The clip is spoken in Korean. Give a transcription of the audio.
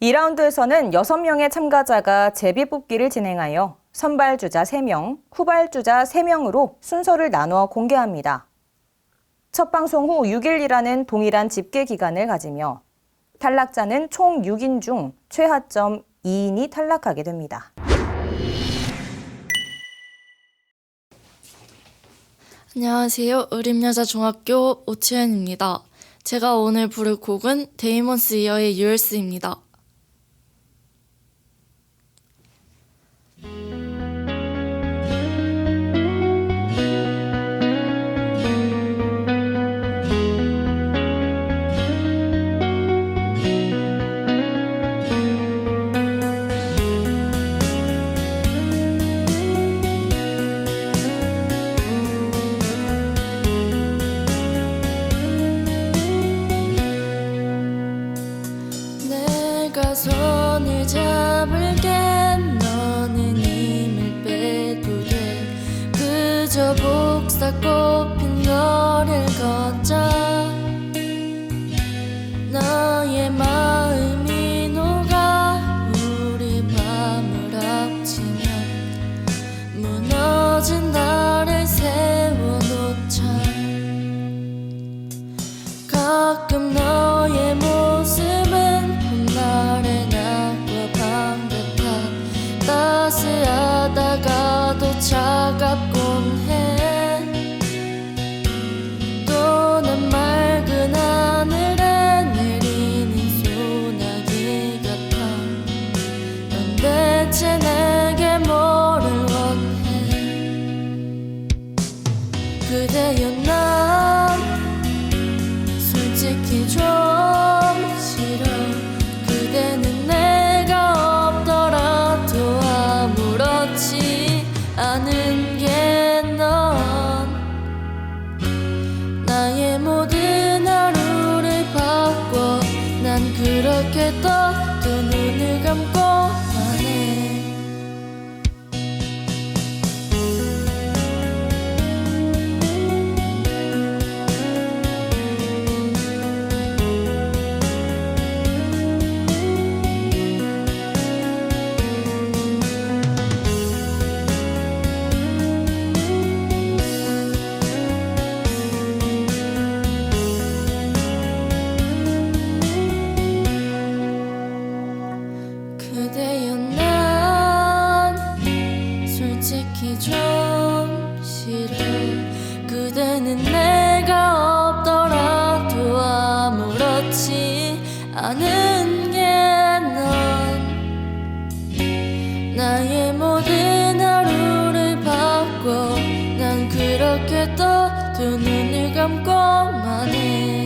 2라운드에서는 6명의 참가자가 제비 뽑기를 진행하여 선발주자 3명, 후발주자 3명으로 순서를 나누어 공개합니다. 첫 방송 후 6일이라는 동일한 집계 기간을 가지며 탈락자는 총 6인 중 최하점 2인이 탈락하게 됩니다. 안녕하세요. 의림여자중학교 오치현입니다. 제가 오늘 부를 곡은 데이먼스 이어의 유얼스입니다. 복사 꽃핀 거리를 걷자. 너의 마음이 녹아 우리 밤을 합치면 무너진 나를 세워놓자. 가끔 너의 모습은 봄날의 낮과 밤 같아. 따스하다가도 차갑곤 대체 내게 뭐를 원해? 그대여 난 솔직히 좀 싫어. 그대는 내가 없더라도 아무렇지 않은 게 넌. 나의 모든 하루를 바꿔. 난 그렇게 또두 눈을 감고 난 솔직히 좀 싫어 그대는 내가 없더라도 아무렇지 않은 게 넌 나의 모든 하루를 바꿔 난 그렇게 또두 눈을 감고만 해